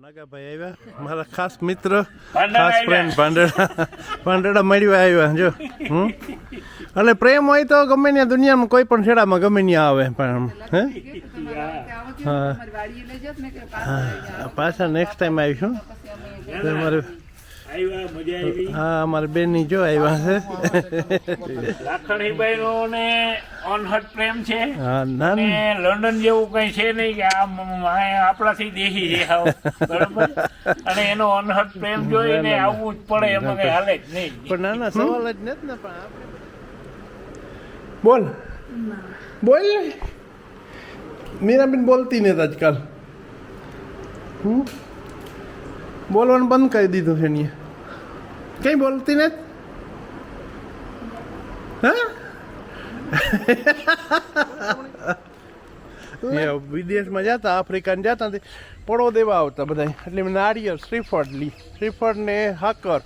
નાગાભાઈ આવ્યા. મારા ખાસ મિત્ર ખાસ ફ્રેન્ડ ભાંડેડા ભાંડેડા મળ્યા આવ્યા જો. હમ? અને પ્રેમ હોય તો ગમે ત્યાં દુનિયામાં કોઈ પણ છેડામાં ગમે ત્યાં આવે પણ હે? પાછા નેક્સ્ટ ટાઈમ આવીશું. તો હા અમારે બેનની જો આવ્યા છે. લાખણીભાઈ નો ને અનહદ પ્રેમ છે. ના ને લંડન જેવું કઈ છે નહીં કે આ આપણાથી દેહી છે. અને એનો અનહદ પ્રેમ જોઈને આવવું જ પડે એમાં કઈ હાલે જ નહીં. પણ ના ના સવાલ જ નથી ને પણ બોલ. બોલ. મીરાબેન બોલતી નથી આજકાલ. હમ? બોલવાનું બંધ કરી દીધું છે એની કઈ બોલતી ને એ વિદેશમાં જતા, આફ્રિકાને જતા પડો દેવા આવતા બધા એટલે નારિયેળ, શ્રીફળ, લી. શ્રીફળ ને હાકર.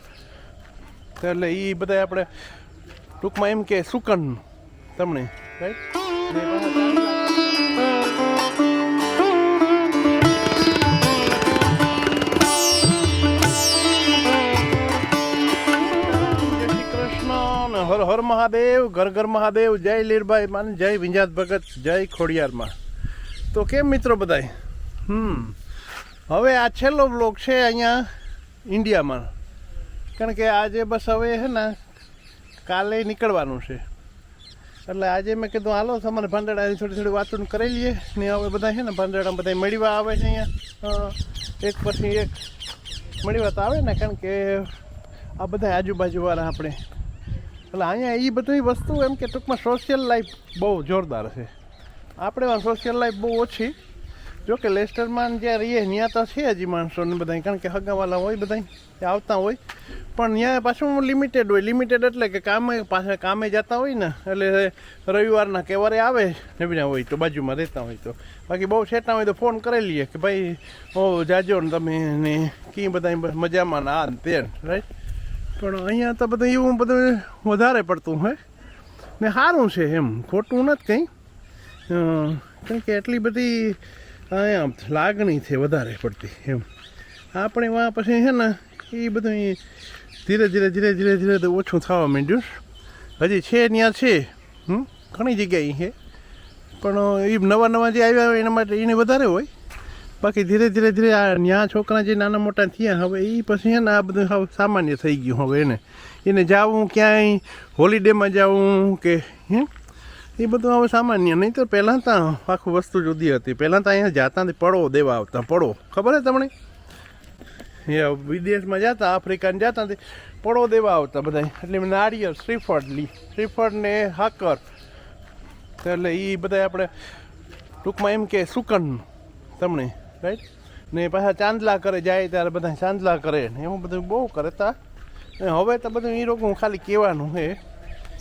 એટલે એ બધા આપણે ટૂંકમાં એમ કે સુકન. તમને. રાઈટ? હર મહાદેવ, ઘર ઘર મહાદેવ, જય લીરભાઈ માન, જય વિંજાત ભગત, જય ખોડિયારમાં તો કેમ મિત્રો બધાય? હમ. હવે આ છેલ્લો બ્લોક છે અહીંયા ઇન્ડિયામાં કારણ કે આજે બસ હવે છે ને, કાલે નીકળવાનું છે. એટલે આજે મેં કીધું, હાલો, તમારે ભાંડેડાની થોડી થોડી વાતો કરી લઈએ. ને હવે બધા છે ને ભાંડેડા બધા મળવા આવે છે અહીંયા. એક પછી એક મળવા તો આવે ને, કારણ કે આ બધા આજુબાજુવાળા આપણે એટલે અહીંયા એ બધી વસ્તુ એમ કે ટૂંકમાં સોશિયલ લાઈફ બહુ જોરદાર છે. આપણે સોશિયલ લાઈફ બહુ ઓછી. જો કે લેસ્ટરમાં જ્યાં રહીએ, ત્યાં તો છે હજી માણસો ને બધા કારણ કે હગાવાલા હોય બધા આવતા હોય. પણ ત્યાં પાછું લિમિટેડ હોય. લિમિટેડ એટલે કે કામે પાછા કામે જતા હોય ને, એટલે રવિવારના કેવારે આવે ને બીજા હોય તો બાજુમાં રહેતા હોય તો. બાકી બહુ છેટા હોય તો ફોન કરી લઈએ કે ભાઈ ઓ જાજો ને તમે ને, કી બધા મજામાં ને આ તે રાઈટ પણ અહીંયા તો બધું એવું બધું વધારે પડતું હોય. ને સારું છે એમ, ખોટું નથી કંઈ. કારણ કે એટલી બધી અહીંયા લાગણી છે વધારે પડતી એમ. આપણે વા પછી છે ને, એ બધું ધીરે ધીરે ધીરે ધીરે ધીરે ઓછું થવા માંડ્યું. હજી છે ત્યાં છે ઘણી જગ્યાએ છે. પણ એ નવા નવા જે આવ્યા હોય એના માટે એને વધારે હોય. બાકી ધીરે ધીરે ધીરે આ ન્યા છોકરા જે નાના મોટા થયા, હવે એ પછી ને આ બધું હવે સામાન્ય થઈ ગયું હવે એને. એને જાવું ક્યાંય, હોલિડેમાં જાવું કે હે? એ બધું હવે સામાન્ય. નહીં તો પહેલાં તો આખું વસ્તુ જુદી હતી. પહેલાં તો અહીંયા જાતા પડો, દેવા આવતા, પડો. ખબર હે તમને? એ વિદેશમાં જતા, આફ્રિકાને જતા પડો, દેવા આવતા બધા એટલે નારિયેળ, શ્રીફળ લી. શ્રીફળ ને હાકર. એટલે એ બધા આપણે ટૂંકમાં એમ કે સુકન. તમને રાઈટ ને પાછા ચાંદલા કરે જાય ત્યારે બધા ચાંદલા કરે. ને એવું બધું બહુ કરતા. ને હવે તો બધું એ લોકો ખાલી કહેવાનું હે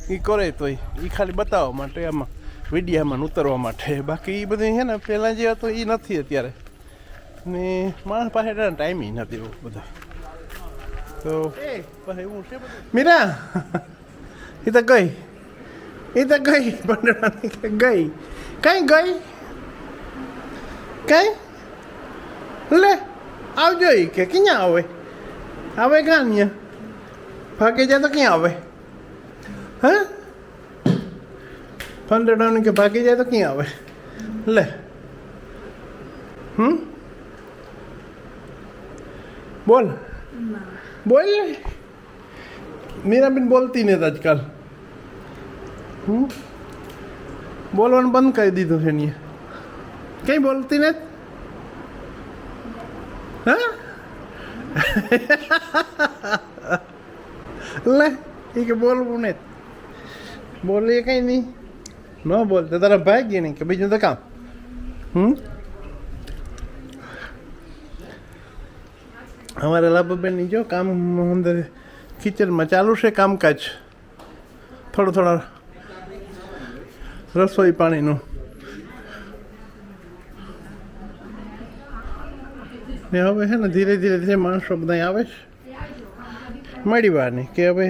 એ કરે તો એ ખાલી બતાવવા માટે આમાં વિડીયામાં ઉતરવા માટે. બાકી એ બધું છે ને પહેલાં જે હતું એ નથી અત્યારે. ને માણસ પાસે ટાઈમ નથી એવું બધું. તો એવું છે મીરા! એ તો ગઈ. એ તો ગઈ. પંડરાની ગઈ. કઈ ગઈ? કઈ? લે, આવજો એ કે, ક્યાં આવે? આવે ક્યાં અહીંયા? ભાગે જાય તો ક્યાં આવે? હે? પંદરડાનું કે ભાગી જાય તો ક્યાં આવે? લે. હમ? બોલ. બોલ મીરાબેન બોલતી નથી આજકાલ. હમ? બોલવાનું બંધ કરી દીધું છે એની કઈ બોલતી નથી હા? લે, એ કે બોલવું ને બોલીએ કઈ નહીં. ન બોલ, તો તારા ભાગી નહીં કે બીજું તો કામ. હમ? અમારે લાભાબેનની જો કામ અંદર કિચનમાં ચાલુ છે કામકાજ. થોડું થોડા રસોઈ પાણીનું. ને હવે છે ને ધીરે ધીરે ધીરે માણસો બધા આવે છે મળી વાની કે હવે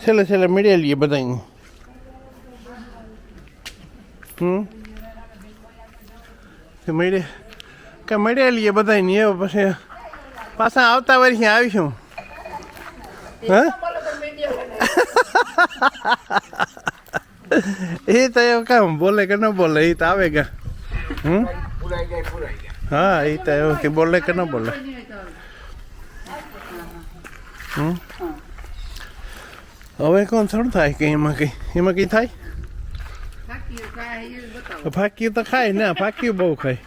છેલ્લે છેલ્લે મળીએ લઈએ બધાને હમ તે મળે કે મળ્યા લઈએ બધાની એવું પછી પાછા આવતા વર્ષે આવીશું હા એ તો એવું કામ બોલે કે ન બોલે એ તો આવે ગા હમ હા એ તો એવું કે બોલે કે ન બોલે. હવે કોણ થોડું થાય કે એમાં કઈ? એમાં કઈ થાય? ફાક્યું તો ખાય ને, ફાક્યું બહુ ખાય.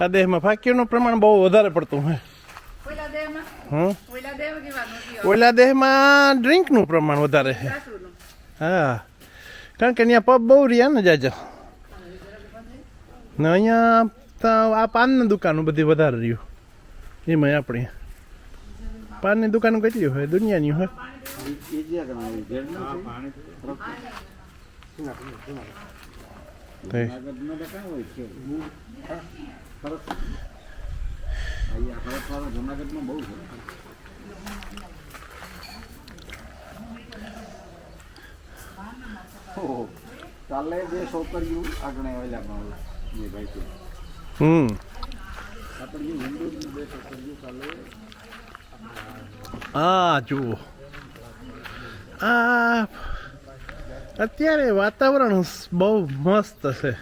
આ દેહમાં ફાક્યુંનું પ્રમાણ બહુ વધારે પડતું હે હમ? ઓલા દેહમાં ડ્રિંકનું પ્રમાણ વધારે છે. હા. કારણ કે અહીંયા પબ બહુ રહ્યા ને જાજા. ને અહીંયા તો આ પાનની દુકાનો બધી વધારે રહ્યું. એમાં આપણે. પાનની દુકાનો કેટલી હોય? દુનિયાની હોય. કાલે બે છોકરીઓ આગળ આવેલા જે ભાઈ હમ. આ જુઓ. આ અત્યારે વાતાવરણ બહુ મસ્ત છે.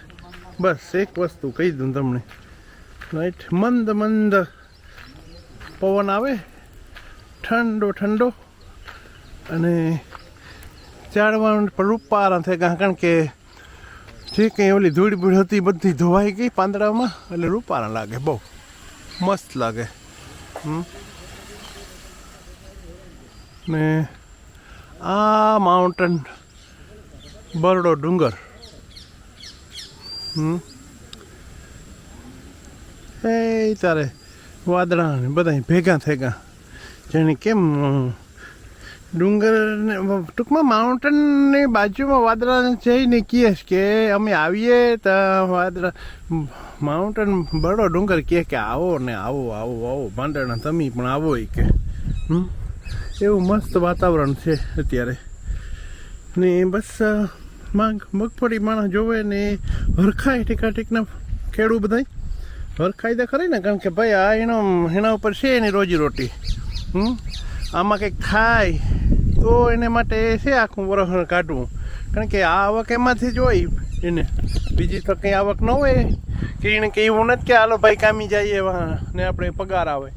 બસ એક વસ્તુ કહી દઉં તમને. રાઈટ મંદ મંદ પવન આવે, ઠંડો ઠંડો, અને ચાડવાનું પર રૂપારા થાય. કારણ કે જે કંઈ ઓલી ધૂળ બૂળ હતી, બધી ધોવાઈ ગઈ પાંદડામાં, એટલે રૂપારા લાગે, બહુ મસ્ત લાગે. ને આ માઉન્ટેન બરડો ડુંગર. એ તારે વાદળા બધા ભેગા થઈ ગયા જેને કેમ ડુંગર ટૂંકમાં માઉન્ટેનની બાજુમાં વાદળા જઈને કહીએ કે અમે આવીએ તો વાદળા માઉન્ટેન બડો ડુંગર કહે કે આવો ને આવો આવો આવો માંડણા તમે પણ આવો એ કે એવું મસ્ત વાતાવરણ છે અત્યારે. ને બસ માંગ મગફળી માણસ જોવે ને હરખાય ટીકા ટીકના ખેડૂત બધાય. હરખાય તો ખરી ને, કારણ કે ભાઈ આ એનો એના ઉપર છે એની રોજીરોટી. હમ? આમાં કંઈક થાય, તો એને માટે છે આખું વરસ કાઢવું. કારણ કે આ આવક એમાંથી જ હોય એને. બીજી તો કંઈ આવક ન હોય. કે એને કે એવું નથી કે હાલો ભાઈ કામી જઈએ ને આપણે પગાર આવે.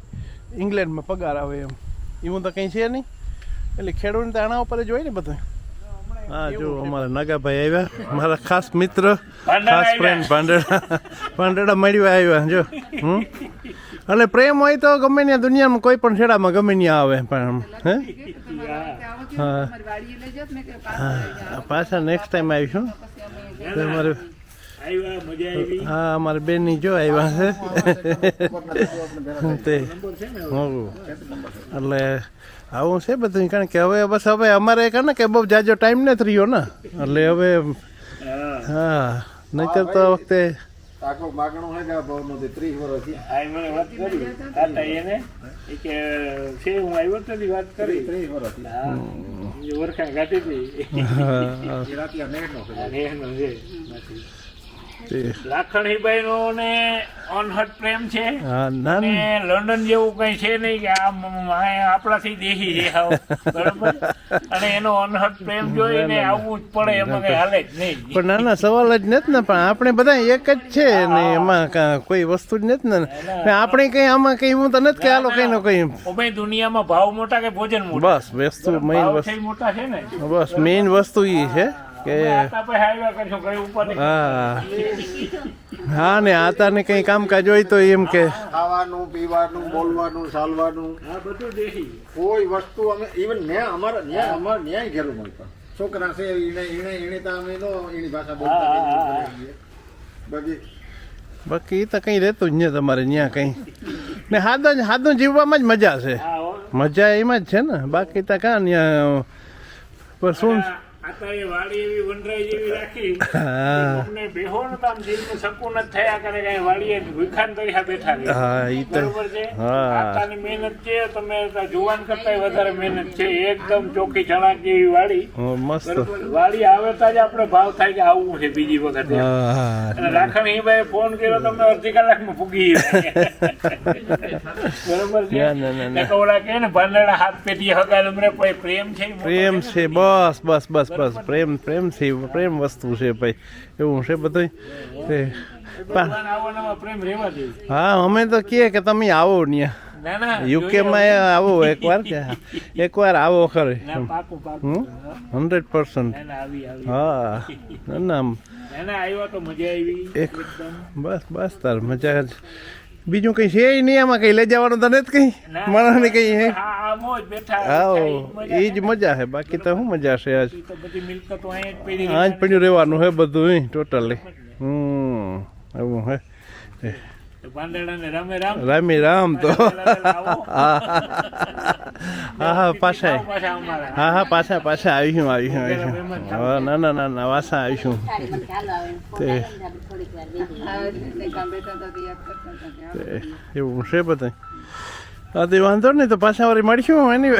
ઇંગ્લેન્ડમાં પગાર આવે એમ. એવું તો કંઈ છે નહીં. એટલે ખેડૂતને તો આના ઉપર જ હોય ને બધું. હા જો અમારા નાગાભાઈ આવ્યા. મારા ખાસ મિત્ર ખાસ ફ્રેન્ડ ભાંડેડા ભાંડેડા મળ્યા આવ્યા જો. હમ? અને પ્રેમ હોય તો ગમે ત્યાં દુનિયામાં કોઈ પણ છેડામાં ગમે ત્યાં આવે પણ હે? હા. હા. પાછા નેક્સ્ટ ટાઈમ આવીશું. તો અમારે આવ્યા મજા આવી. હા અમારે બેનની જો આવ્યા છે. તે એટલે આવું છે બધું કારણ કે હવે બસ હવે અમારે કે ને કે બહુ જાજો ટાઈમ નથી રહ્યો ને. એટલે હવે હા હા નહીતર તો આ વખતે આખો માગણો હે કે આ ભાવનો 30 વર્ષ છે આ મને વાત કરી. તાતા એને કે છે હું આવ્યો તો વાત કરી. 30 વર્ષ છે હા એ હતી. રાતે નેટ નો છે. લાખણીભાઈ નો ને અનહદ પ્રેમ છે. હા ના ને. ના. લંડન જેવું કઈ છે નહીં કે આ આપણાથી દેહી છે બરાબર? અને એનો અનહદ પ્રેમ જોઈને આવવું જ પડે એમાં કઈ હાલે જ નહીં. પણ ના ના સવાલ જ નથી ને પણ આપણે બધા એક જ છે ને એમાં કોઈ વસ્તુ જ નથી ને. ને આપણે કઈ આમાં કઈ હું તો નથી કે હાલો કઈ નો કઈ. ભાઈ દુનિયામાં ભાવ મોટા કે ભોજન મોટા? બસ વસ્તુ મેઇન વસ્તુ. મોટા છે ને. બસ મેઇન વસ્તુ એ છે. કે હા. ને આતા ને આતાને કઈ કામકાજ હોય તો એમ કે. ખાવાનું પીવાનું બોલવાનું ચાલવાનું. આ બધું દેખી કોઈ વસ્તુ અમે ઇવન મેં અમારા ન્યાય અમારા ન્યાય ઘેરું મળતા છોકરા છે એને એને એને તો અમે નો એની ભાષા બોલતા. નહીં. બાકી બાકી તો કઈ રહેતું જ નહીં તમારે ત્યાં કઈ. ને હાદું હાદું જીવવામાં જ મજા છે. મજા એમાં જ છે ને. બાકી તો કાં ત્યાં પર શું અત્યારે વાડી એવી વનરાઈ જેવી રાખી. અમને બેહો ને તો આમ જ થયા કરે કે વાડીએ ભૂખાન તરીકે બેઠા રહે. હા ઈ તો બરોબર છે? હા. મહેનત છે તમે જુવાન કરતા વધારે મહેનત છે. એકદમ ચોખ્ખી ચણાક જેવી વાડી મસ્ત. વાડી આવે તો જ આપણે ભાવ થાય કે આવવું છે બીજી વખત. રાખણી અને રાખણ ભાઈ ફોન કર્યો તમે અડધી કલાકમાં પૂગી બરોબર છે? ના, કે ને ભાંડેડા હાથ પેટી હગા તમને કોઈ પ્રેમ છે? પ્રેમ છે બસ બસ બસ. બસ પ્રેમ પ્રેમથી પ્રેમ વસ્તુ છે ભાઈ. એવું છે બધું તે હા અમે તો કહીએ કે તમે આવો ત્યાં ના ના યુકે માં આવો એકવાર કે એકવાર આવો ખરે. Hundred percent. હા. ના બસ બસ તાર મજા જ. બીજું કઈ છે નહીં આમાં કઈ લઈ જવાનું તને જ કઈ? ના, માણસને કઈ હે હા એ જ મજા છે બાકી તો શું મજા છે આજ? તો આજ પડ્યું રહેવાનું હે બધું ટોટલી હમ એવું હે. રામે રામ રામી રામ તો. હા હા હા પાછા હા હા પાછા પાછા આવીશું આવીશું આવીશું હા ના ના ના ના પાછા આવીશું તે તે એવું છે બધા હા તે વાંધો નહીં તો પાછા વળી મળીશું એની